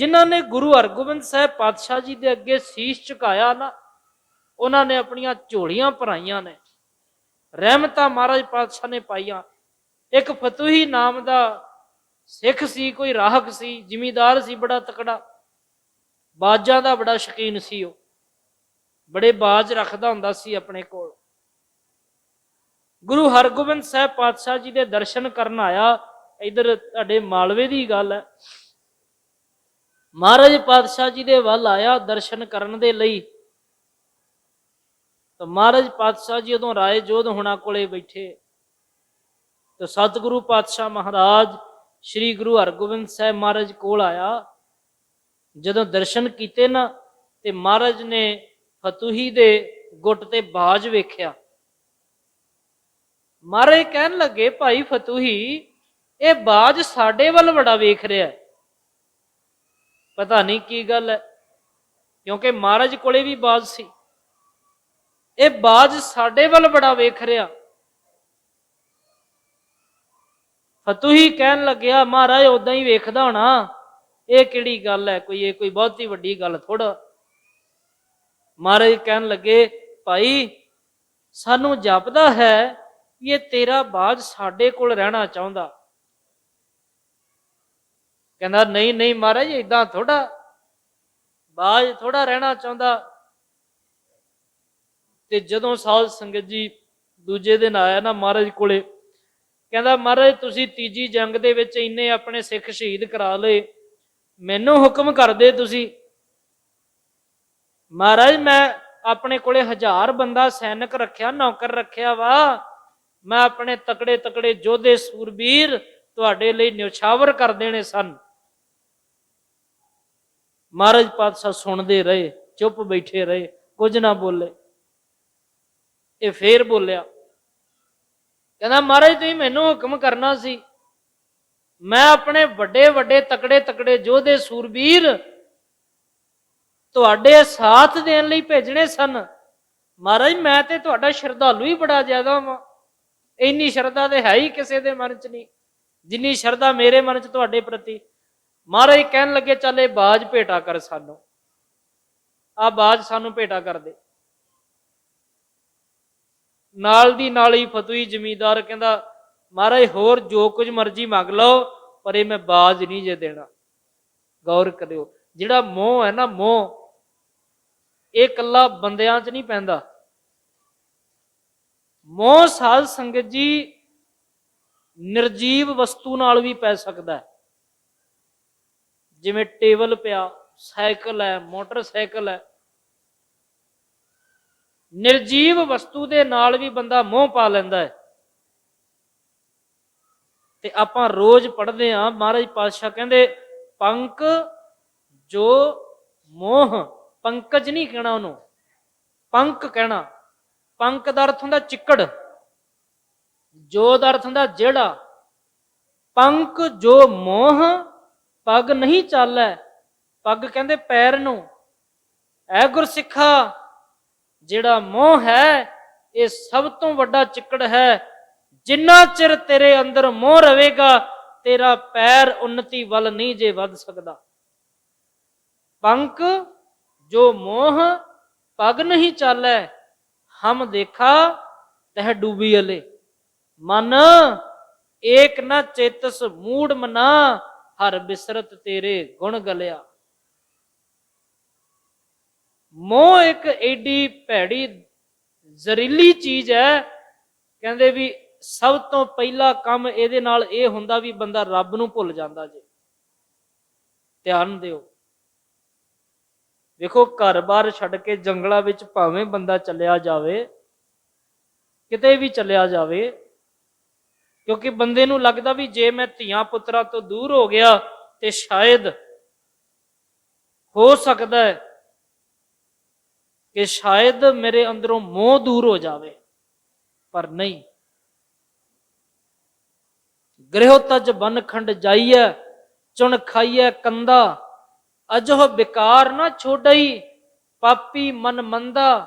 ਜਿਨ੍ਹਾਂ ਨੇ ਗੁਰੂ ਹਰਗੋਬਿੰਦ ਸਾਹਿਬ ਪਾਤਸ਼ਾਹ ਜੀ ਦੇ ਅੱਗੇ ਸੀਸ ਝੁਕਾਇਆ ਨਾ, ਉਹਨਾਂ ਨੇ ਆਪਣੀਆਂ ਝੋਲੀਆਂ ਭਰਾਈਆਂ ਨੇ। ਰਹਿਮਤਾਂ ਮਹਾਰਾਜ ਪਾਤਸ਼ਾਹ ਨੇ ਪਾਈਆਂ। ਇੱਕ ਫਤੂਹੀ ਨਾਮ ਦਾ ਸਿੱਖ ਸੀ, ਕੋਈ ਰਾਹਕ ਸੀ, ਜ਼ਿਮੀਦਾਰ ਸੀ, ਬੜਾ ਤਕੜਾ। ਬਾਜਾਂ ਦਾ ਬੜਾ ਸ਼ੌਕੀਨ ਸੀ ਉਹ। ਬੜੇ ਬਾਜ ਰੱਖਦਾ ਹੁੰਦਾ ਸੀ ਆਪਣੇ ਕੋਲ। ਗੁਰੂ ਹਰਗੋਬਿੰਦ ਸਾਹਿਬ ਪਾਤਸ਼ਾਹ ਜੀ ਦੇ ਦਰਸ਼ਨ ਕਰਨ ਆਇਆ। ਇਧਰ ਤੁਹਾਡੇ ਮਾਲਵੇ ਦੀ ਗੱਲ ਹੈ। ਮਹਾਰਾਜ ਪਾਤਸ਼ਾਹ ਜੀ ਦੇ ਵੱਲ ਆਇਆ ਦਰਸ਼ਨ ਕਰਨ ਦੇ ਲਈ। ਤਾਂ ਮਹਾਰਾਜ ਪਾਤਸ਼ਾਹ ਜੀ ਉਦੋਂ ਰਾਏ ਜੋਧ ਹੁਣਾ ਕੋਲੇ ਬੈਠੇ। ਤਾਂ ਸਤਿਗੁਰੂ ਪਾਤਸ਼ਾਹ ਮਹਾਰਾਜ ਸ੍ਰੀ ਗੁਰੂ ਹਰਗੋਬਿੰਦ ਸਾਹਿਬ ਮਹਾਰਾਜ ਕੋਲ ਆਇਆ। ਜਦੋਂ ਦਰਸ਼ਨ ਕੀਤੇ ਨਾ, ਤੇ ਮਹਾਰਾਜ ਨੇ ਫਤੂਹੀ ਦੇ ਗੁੱਟ ਤੇ ਬਾਜ ਵੇਖਿਆ। ਮਹਾਰਾਜ ਕਹਿਣ ਲੱਗੇ, ਭਾਈ ਫਤੂਹੀ, ਇਹ ਬਾਜ ਸਾਡੇ ਵੱਲ ਬੜਾ ਵੇਖ ਰਿਹਾ ਹੈ। ਪਤਾ ਨਹੀਂ ਕੀ ਗੱਲ ਹੈ। ਕਿਉਂਕਿ ਮਹਾਰਾਜ ਕੋਲੇ ਵੀ ਬਾਜ ਸੀ। ਇਹ ਬਾਜ ਸਾਡੇ ਵੱਲ ਬੜਾ ਵੇਖ ਰਿਹਾ। ਫਤੂਹੀ ਕਹਿਣ ਲੱਗਿਆ, ਮਹਾਰਾਜ ਉਦਾਂ ਹੀ ਵੇਖਦਾ ਹੋਣਾ। ਇਹ ਕਿਹੜੀ ਗੱਲ ਹੈ? ਕੋਈ, ਇਹ ਕੋਈ ਬਹੁਤੀ ਵੱਡੀ ਗੱਲ ਥੋੜਾ ਮਹਾਰਾਜ ਕਹਿਣ ਲੱਗੇ, ਭਾਈ, ਸਾਨੂੰ ਜਾਪਦਾ ਹੈ ਕਿ ਇਹ ਤੇਰਾ ਬਾਜ ਸਾਡੇ ਕੋਲ ਰਹਿਣਾ ਚਾਹੁੰਦਾ। ਕਹਿੰਦਾ, ਨਹੀਂ ਨਹੀਂ ਮਹਾਰਾਜ ਇਦਾਂ ਥੋੜਾ ਬਾਜ ਥੋੜਾ ਰਹਿਣਾ ਚਾਹੁੰਦਾ। ਤੇ ਜਦੋਂ ਸਾਧ ਸੰਗਤ ਜੀ ਦੂਜੇ ਦਿਨ ਆਇਆ ਨਾ ਮਹਾਰਾਜ ਕੋਲੇ, ਕਹਿੰਦਾ, ਮਹਾਰਾਜ, ਤੁਸੀਂ ਤੀਜੀ ਜੰਗ ਦੇ ਵਿੱਚ ਇੰਨੇ ਆਪਣੇ ਸਿੱਖ ਸ਼ਹੀਦ ਕਰਾ ਲਏ। ਮੈਨੂੰ ਹੁਕਮ ਕਰਦੇ ਤੁਸੀਂ। ਮਹਾਰਾਜ, ਮੈਂ ਆਪਣੇ ਕੋਲੇ ਹਜ਼ਾਰ ਬੰਦਾ ਸੈਨਿਕ ਰੱਖਿਆ, ਨੌਕਰ ਰੱਖਿਆ ਵਾ। ਮੈਂ ਆਪਣੇ ਤਕੜੇ ਤਕੜੇ ਯੋਧੇ ਸੂਰਬੀਰ ਤੁਹਾਡੇ ਲਈ ਨਿਉਛਾਵਰ ਕਰ ਦੇਣੇ ਸਨ। ਮਹਾਰਾਜ ਪਾਤਸ਼ਾਹ ਸੁਣਦੇ ਰਹੇ, ਚੁੱਪ ਬੈਠੇ ਰਹੇ, ਕੁਝ ਨਾ ਬੋਲੇ। ਇਹ ਫੇਰ ਬੋਲਿਆ, ਕਹਿੰਦਾ, ਮਹਾਰਾਜ, ਤੁਸੀਂ ਮੈਨੂੰ ਹੁਕਮ ਕਰਨਾ ਸੀ। ਮੈਂ ਆਪਣੇ ਵੱਡੇ ਵੱਡੇ ਤਕੜੇ ਤਕੜੇ ਯੋਧੇ ਸੂਰਬੀਰ ਤੁਹਾਡੇ ਸਾਥ ਦੇਣ ਲਈ ਭੇਜਣੇ ਸਨ। ਮਹਾਰਾਜ, ਮੈਂ ਤੇ ਤੁਹਾਡਾ ਸ਼ਰਧਾਲੂ ਹੀ ਬੜਾ ਜ਼ਿਆਦਾ ਵਾਂ। ਇੰਨੀ ਸ਼ਰਧਾ ਤੇ ਹੈ ਹੀ ਕਿਸੇ ਦੇ ਮਨ 'ਚ ਨਹੀਂ। ਜਿੰਨੀ ਸ਼ਰਧਾ ਮੇਰੇ ਮਨ 'ਚ ਤੁਹਾਡੇ ਪ੍ਰਤੀ ਮਹਾਰਾਜ ਕਹਿਣ ਲੱਗੇ, ਚੱਲ ਇਹ ਬਾਜ ਭੇਟਾ ਕਰ ਸਾਨੂੰ। ਆ ਬਾਜ ਸਾਨੂੰ ਭੇਟਾ ਕਰ ਦੇ। ਨਾਲ ਦੀ ਨਾਲ ਹੀ ਫਤੂਈ ਜ਼ਮੀਂਦਾਰ ਕਹਿੰਦਾ, ਮਹਾਰਾਜ ਹੋਰ ਜੋ ਕੁਝ ਮਰਜ਼ੀ ਮੰਗ ਲਓ, ਪਰ ਇਹ ਮੈਂ ਬਾਜ ਨਹੀਂ ਜੇ ਦੇਣਾ। ਗੌਰ ਕਰਿਓ, ਜਿਹੜਾ ਮੋਹ ਹੈ ਨਾ ਮੋਹ, ਇਹ ਕੱਲਾ ਬੰਦਿਆਂ 'ਚ ਨਹੀਂ ਪੈਂਦਾ। ਮੋਹ ਸਾਧ ਸੰਗਤ ਜੀ ਨਿਰਜੀਵ ਵਸਤੂ ਨਾਲ ਵੀ ਪੈ ਸਕਦਾ ਹੈ। ਜਿਵੇਂ ਟੇਬਲ ਪਿਆ, ਸਾਈਕਲ ਹੈ, ਮੋਟਰਸਾਈਕਲ ਹੈ। ਨਿਰਜੀਵ ਵਸਤੂ ਦੇ ਨਾਲ ਵੀ ਬੰਦਾ ਮੋਹ ਪਾ ਲੈਂਦਾ ਹੈ। ਤੇ ਆਪਾਂ ਰੋਜ਼ ਪੜ੍ਹਦੇ ਆਂ ਮਹਾਰਾਜ ਪਾਤਸ਼ਾਹ ਕਹਿੰਦੇ, ਪੰਕ ਜੋ ਮੋਹ, ਪੰਕਜ ਨਹੀਂ ਕਹਿਣਾ ਉਹਨੂੰ। ਪੰਕ ਕਹਿਣਾ। ਪੰਕ ਦਾ ਅਰਥ ਹੁੰਦਾ ਚਿੱਕੜ। ਜੋ ਦਾ ਅਰਥ ਹੁੰਦਾ ਜਿਹੜਾ ਪੰਕ ਜੋ ਮੋਹ ਪੱਗ ਨਹੀਂ ਚਾਲੈ। ਪੱਗ ਕਹਿੰਦੇ ਪੈਰ ਨੂੰ। ਐ ਗੁਰਸਿੱਖਾ, ਜਿਹੜਾ ਮੋਹ ਹੈ, ਇਹ ਸਭ ਤੋਂ ਵੱਡਾ ਚਿੱਕੜ ਹੈ। ਜਿੰਨਾ ਚਿਰ ਤੇਰੇ ਅੰਦਰ ਮੋਹ ਰਹੇਗਾ, ਤੇਰਾ ਪੈਰ ਉન્નਤੀ ਵੱਲ ਨਹੀਂ ਜੇ ਵੱਧ ਸਕਦਾ। ਪੰਕ, ਜੋ ਮੋਹ, ਪਗ ਨਹੀਂ ਚਾਲੈ, ਹਮ ਦੇਖਾ, ਤਹ ਡੂਬੀ ਅਲੇ। ਮਨ, ਏਕ ਨ ਚੇਤਸ ਮੂੜ ਮਨਾ ਹਰ ਬਿਸਰਤ ਤੇਰੇ ਗੁਣ ਗਲਿਆ। ਮੋਹ ਇੱਕ ਏਡੀ ਭੈੜੀ ਜ਼ਰੀਲੀ ਚੀਜ਼ ਹੈ, ਕਹਿੰਦੇ ਵੀ ਸਭ ਤੋਂ ਪਹਿਲਾ ਕੰਮ ਇਹਦੇ ਨਾਲ ਇਹ ਹੁੰਦਾ ਵੀ ਬੰਦਾ ਰੱਬ ਨੂੰ ਭੁੱਲ ਜਾਂਦਾ ਜੇ। ਧਿਆਨ ਦਿਓ। ਵੇਖੋ ਘਰ-ਬਾਰ ਛੱਡ ਕੇ ਜੰਗਲਾਂ ਵਿੱਚ ਭਾਵੇਂ ਬੰਦਾ ਚੱਲਿਆ ਜਾਵੇ, ਕਿਤੇ ਵੀ ਚੱਲਿਆ ਜਾਵੇ ਕਿਉਂਕਿ ਬੰਦੇ ਨੂੰ ਲੱਗਦਾ ਵੀ ਜੇ ਮੈਂ ਧੀਆਂ ਪੁੱਤਰਾਂ ਤੋਂ ਦੂਰ ਹੋ ਗਿਆ ਤੇ ਸ਼ਾਇਦ ਹੋ ਸਕਦਾ ਹੈ ਕਿ ਸ਼ਾਇਦ ਮੇਰੇ ਅੰਦਰੋਂ ਮੋਹ ਦੂਰ ਹੋ ਜਾਵੇ, ਪਰ ਨਹੀਂ। ਗ੍ਰਹਿ ਤਜ ਬਨਖੰਡ ਜਾਈਐ, ਚੁਣ ਖਾਈਐ ਕੰਦਾ ਅਜੋ ਬਿਕਾਰ ਨਾ ਛੋਡਈ, ਪਾਪੀ ਮਨ ਮੰਦਾ,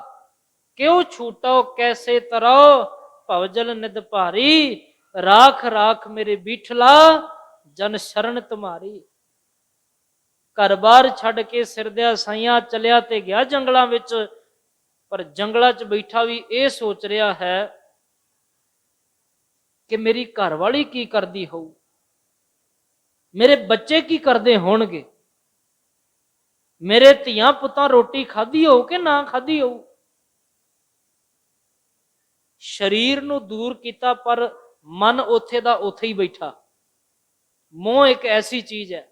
ਕਿਉ ਛੂਟੋ ਕੈਸੇ ਤਰੋ ਭਵਜਲ ਨਿਦ ਭਾਰੀ ਰਾਖ ਰਾਖ ਮੇਰੇ ਬੀਠਲਾ, ਜਨ ਸ਼ਰਨ ਤੁਮਾਰੀ। ਘਰ-ਬਾਰ ਛੱਡ ਕੇ ਸਿਰਦਿਆ ਸਾਈਆਂ ਚਲਿਆ ਤੇ ਗਿਆ ਜੰਗਲਾਂ ਵਿੱਚ, ਪਰ ਜੰਗਲਾਂ 'ਚ ਬੈਠਾ ਵੀ ਇਹ ਸੋਚ ਰਿਹਾ ਹੈ ਕਿ ਮੇਰੀ ਘਰਵਾਲੀ ਕੀ ਕਰਦੀ ਹੋਊ? ਮੇਰੇ ਬੱਚੇ ਕੀ ਕਰਦੇ ਹੋਣਗੇ? ਮੇਰੇ ਧੀਆਂ ਪੁੱਤਾਂ ਰੋਟੀ ਖਾਧੀ ਹੋਊ ਕਿ ਨਾ ਖਾਧੀ ਹੋਊ? ਸਰੀਰ ਨੂੰ ਦੂਰ ਕੀਤਾ ਪਰ ਮਨ ਉੱਥੇ ਦਾ ਉੱਥੇ ਹੀ ਬੈਠਾ। ਮੋਹ ਇੱਕ ਐਸੀ ਚੀਜ਼ ਹੈ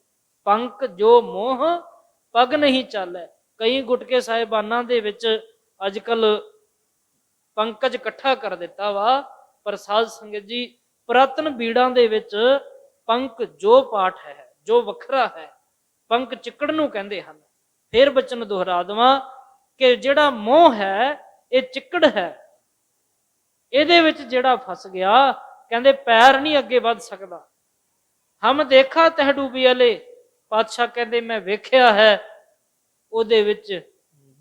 ਪੰਕ ਜੋ ਮੋਹ ਪਗ ਨਹੀਂ ਚਾਲੈ। ਕਈ ਗੁਟਕੇ ਸਾਹਿਬਾਨਾਂ ਦੇ ਵਿੱਚ ਅੱਜ ਕੱਲ ਪੰਕਜ ਇਕੱਠਾ ਕਰ ਦਿੱਤਾ ਵਾ। ਪਰ ਸੰਗਤ ਜੀ, ਪੁਰਾਤਨ ਬੀੜਾਂ ਦੇ ਵਿੱਚ ਪੰਕ ਜੋ ਪਾਠ ਹੈ, ਜੋ ਵੱਖਰਾ ਹੈ ਪੰਕ ਚਿੱਕੜ ਨੂੰ ਕਹਿੰਦੇ ਹਨ। ਫਿਰ ਬਚਨ ਦੁਹਰਾ ਦਵਾਂ ਕਿ ਜਿਹੜਾ ਮੋਹ ਹੈ, ਇਹ ਚਿੱਕੜ ਹੈ। ਇਹਦੇ ਵਿੱਚ ਜਿਹੜਾ ਫਸ ਗਿਆ ਕਹਿੰਦੇ ਪੈਰ ਨਹੀਂ ਅੱਗੇ ਵੱਧ ਸਕਦਾ। ਹਮ ਦੇਖਾ ਤਹ ਡੂਬੀ ਵਾਲੇ ਪਾਤਸ਼ਾਹ ਕਹਿੰਦੇ ਮੈਂ ਵੇਖਿਆ ਹੈ, ਉਹਦੇ ਵਿੱਚ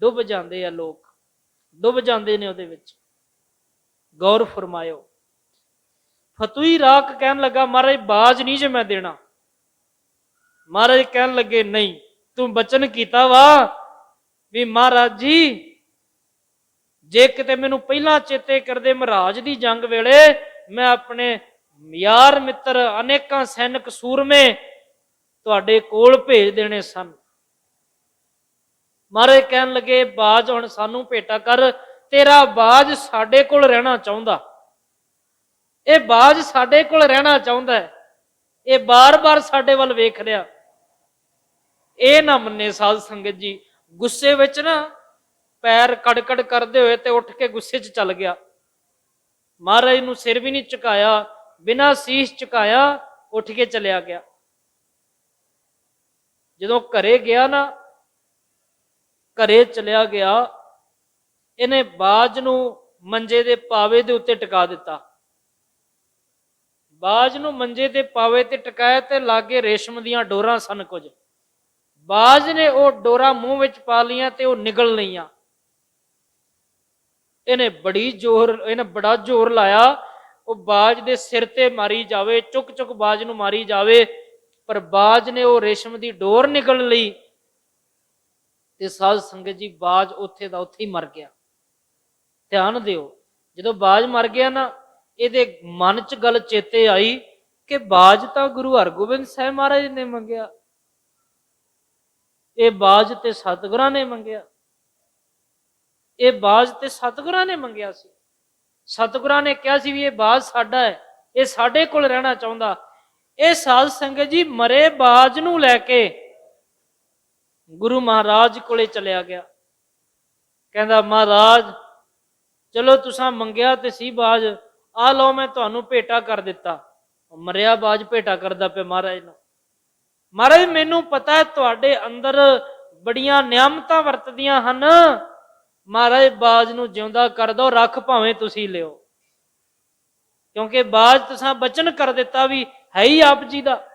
ਡੁੱਬ ਜਾਂਦੇ ਆ ਲੋਕ। ਡੁੱਬ ਜਾਂਦੇ ਨੇ ਉਹਦੇ ਵਿੱਚ। ਗੌਰ ਫਰਮਾਇਓ। ਫਤੂਈ ਰਾਕ ਕਹਿਣ ਲੱਗਾ, ਮਹਾਰਾਜ ਬਾਜ ਨਹੀਂ ਜੇ ਮੈਂ ਦੇਣਾ। ਮਹਾਰਾਜ ਕਹਿਣ ਲੱਗੇ, ਨਹੀਂ, ਤੂੰ ਬਚਨ ਕੀਤਾ ਵਾ ਵੀ ਮਹਾਰਾਜ ਜੀ, ਜੇ ਕਿਤੇ ਮੈਨੂੰ ਪਹਿਲਾਂ ਚੇਤੇ ਕਰਦੇ ਮਹਾਰਾਜ ਦੀ ਜੰਗ ਵੇਲੇ ਮੈਂ ਆਪਣੇ ਯਾਰ ਮਿੱਤਰ ਅਨੇਕਾਂ ਸੈਨਿਕ ਸੂਰਮੇ ਤੁਹਾਡੇ ਕੋਲ ਭੇਜ ਦੇਣੇ ਸਨ। ਮਹਾਰਾਜ ਕਹਿਣ ਲੱਗੇ, ਬਾਜ, ਹੁਣ ਸਾਨੂੰ ਭੇਟਾ ਕਰ। ਤੇਰਾ ਬਾਜ ਸਾਡੇ ਕੋਲ ਰਹਿਣਾ ਚਾਹੁੰਦਾ। ਇਹ ਬਾਜ ਸਾਡੇ ਕੋਲ ਰਹਿਣਾ ਚਾਹੁੰਦਾ ਹੈ। ਇਹ ਬਾਰ-ਬਾਰ ਸਾਡੇ ਵੱਲ ਵੇਖ ਰਿਹਾ। ਇਹ ਨਾ ਮੰਨੇ ਸਾਧ ਸੰਗਤ ਜੀ। ਗੁੱਸੇ ਵਿੱਚ ਨਾ ਪੈਰ ਕੜਕੜ ਕਰਦੇ ਹੋਏ ਤੇ ਉੱਠ ਕੇ ਗੁੱਸੇ 'ਚ ਚੱਲ ਗਿਆ। ਮਹਾਰਾਜ ਨੂੰ ਸਿਰ ਵੀ ਨਹੀਂ ਝੁਕਾਇਆ, ਬਿਨਾਂ ਸੀਸ ਝੁਕਾਇਆ ਉੱਠ ਕੇ ਚਲਿਆ ਗਿਆ। ਜਦੋਂ ਘਰੇ ਗਿਆ ਨਾ, ਘਰੇ ਚਲਿਆ ਗਿਆ, ਇਹਨੇ ਬਾਜ ਨੂੰ ਮੰਜੇ ਦੇ ਪਾਵੇ ਦੇ ਉੱਤੇ ਟਿਕਾ ਦਿੱਤਾ। ਬਾਜ ਨੂੰ ਮੰਜੇ ਦੇ ਪਾਵੇ ਤੇ ਟਿਕਾਇਆ ਤੇ ਲਾਗੇ ਰੇਸ਼ਮ ਦੀਆਂ ਡੋਰਾਂ ਸਨ ਕੁਝ। ਬਾਜ ਨੇ ਉਹ ਡੋਰਾ ਮੂੰਹ ਵਿੱਚ ਪਾ ਲੀਆਂ ਤੇ ਉਹ ਨਿਗਲ ਲਈਆਂ। ਇਹਨੇ ਬੜੀ ਜ਼ੋਰ, ਇਹਨੇ ਬੜਾ ਜ਼ੋਰ ਲਾਇਆ। ਉਹ ਬਾਜ ਦੇ ਸਿਰ ਤੇ ਮਾਰੀ ਜਾਵੇ, ਚੁੱਕ ਚੁੱਕ ਬਾਜ ਨੂੰ ਮਾਰੀ ਜਾਵੇ, ਪਰ ਬਾਜ ਨੇ ਉਹ ਰੇਸ਼ਮ ਦੀ ਡੋਰ ਨਿਕਲ ਲਈ ਤੇ ਸਾਧ ਸੰਗਤ ਜੀ, ਬਾਜ ਉੱਥੇ ਦਾ ਉੱਥੇ ਹੀ ਮਰ ਗਿਆ। ਧਿਆਨ ਦਿਓ, ਜਦੋਂ ਬਾਜ ਮਰ ਗਿਆ ਨਾ, ਇਹਦੇ ਮਨ 'ਚ ਗੱਲ ਚੇਤੇ ਆਈ ਕਿ ਬਾਜ ਤਾਂ ਗੁਰੂ ਹਰਗੋਬਿੰਦ ਸਾਹਿਬ ਮਹਾਰਾਜ ਨੇ ਮੰਗਿਆ। ਇਹ ਬਾਜ ਤੇ ਸਤਿਗੁਰਾਂ ਨੇ ਮੰਗਿਆ। ਇਹ ਬਾਜ ਤੇ ਸਤਿਗੁਰਾਂ ਨੇ ਮੰਗਿਆ ਸੀ। ਸਤਿਗੁਰਾਂ ਨੇ ਕਿਹਾ ਸੀ ਵੀ ਇਹ ਬਾਜ ਸਾਡਾ ਹੈ, ਇਹ ਸਾਡੇ ਕੋਲ ਰਹਿਣਾ ਚਾਹੁੰਦਾ। ਇਹ ਸਾਧ ਸੰਗਤ ਜੀ ਮਰੇ ਬਾਜ ਨੂੰ ਲੈ ਕੇ ਗੁਰੂ ਮਹਾਰਾਜ ਕੋਲੇ ਚਲਿਆ ਗਿਆ। ਕਹਿੰਦਾ, ਮਹਾਰਾਜ, ਚਲੋ ਤੁਸੀਂ ਮੰਗਿਆ ਤੇ ਸੀ ਬਾਜ, ਆ ਲਓ ਮੈਂ ਤੁਹਾਨੂੰ ਭੇਟਾ ਕਰ ਦਿੱਤਾ। ਮਰਿਆ ਬਾਜ ਭੇਟਾ ਕਰਦਾ ਪਿਆ ਮਹਾਰਾਜ ਨੂੰ। ਮਹਾਰਾਜ, ਮੈਨੂੰ ਪਤਾ ਹੈ ਤੁਹਾਡੇ ਅੰਦਰ ਬੜੀਆਂ ਨਿਯਮਤਾਂ ਵਰਤਦੀਆਂ ਹਨ। ਮਹਾਰਾਜ, ਬਾਜ ਨੂੰ ਜਿਉਂਦਾ ਕਰ ਦੋ, ਰੱਖ ਭਾਵੇਂ ਤੁਸੀਂ ਲਿਓ। ਕਿਉਂਕਿ ਬਾਜ ਤੁਸਾਂ ਬਚਨ ਕਰ ਦਿੱਤਾ ਵੀ ਹੈ ਹੀ ਆਪ ਜੀ ਦਾ।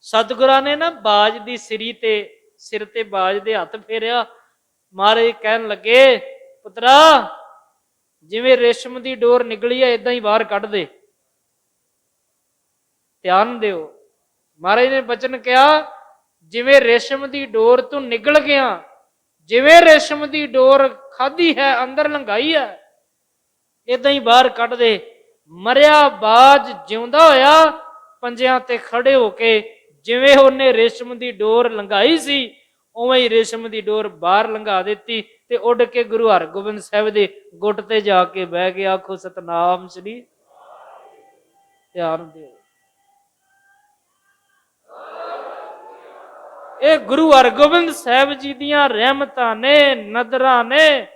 ਸਤਿਗੁਰਾਂ ਨੇ ਨਾ ਬਾਜ ਦੀ ਸਿਰੀ ਤੇ, ਸਿਰ ਤੇ ਬਾਜ ਦੇ ਹੱਥ ਫੇਰਿਆ। ਮਹਾਰਾਜ ਕਹਿਣ ਲੱਗੇ, ਪੁੱਤਰਾ, ਜਿਵੇਂ ਰੇਸ਼ਮ ਦੀ ਡੋਰ ਨਿਕਲੀ ਹੈ ਇਦਾਂ ਹੀ ਬਾਹਰ ਕੱਢ ਦੇ। ਧਿਆਨ ਦਿਓ। ਮਹਾਰਾਜ ਨੇ ਬਚਨ ਕਿਹਾ, ਜਿਵੇਂ ਰੇਸ਼ਮ ਦੀ ਡੋਰ ਤੋਂ ਨਿਕਲ ਗਿਆ ਜਿਵੇਂ ਰੇਸ਼ਮ ਦੀ ਡੋਰ ਖਾਧੀ ਹੈ, ਅੰਦਰ ਲੰਘਾਈ ਹੈ ਇਦਾਂ ਹੀ ਬਾਹਰ ਕੱਢ ਦੇ। ਮਰਿਆ ਬਾਜ ਜਿਉਂਦਾ ਹੋਇਆ, ਪੰਜਿਆਂ ਤੇ ਖੜੇ ਹੋ ਕੇ ਜਿਵੇਂ ਉਹਨੇ ਰੇਸ਼ਮ ਦੀ ਡੋਰ ਲੰਘਾਈ ਸੀ, ਉਵੇਂ ਹੀ ਰੇਸ਼ਮ ਦੀ ਡੋਰ ਬਾਹਰ ਲੰਘਾ ਦਿੱਤੀ ਤੇ ਉੱਡ ਕੇ ਗੁਰੂ ਹਰਗੋਬਿੰਦ ਸਾਹਿਬ ਦੇ ਗੁੱਟ ਤੇ ਜਾ ਕੇ ਬਹਿ ਗਿਆ, ਆਖੋ, ਸਤਨਾਮ ਸ੍ਰੀ ਧਿਆਨ ਦਿਓ। ਇਹ ਗੁਰੂ ਹਰਗੋਬਿੰਦ ਸਾਹਿਬ ਜੀ ਦੀਆਂ ਰਹਿਮਤਾਂ ਨੇ ਨਦਰਾਂ ਨੇ।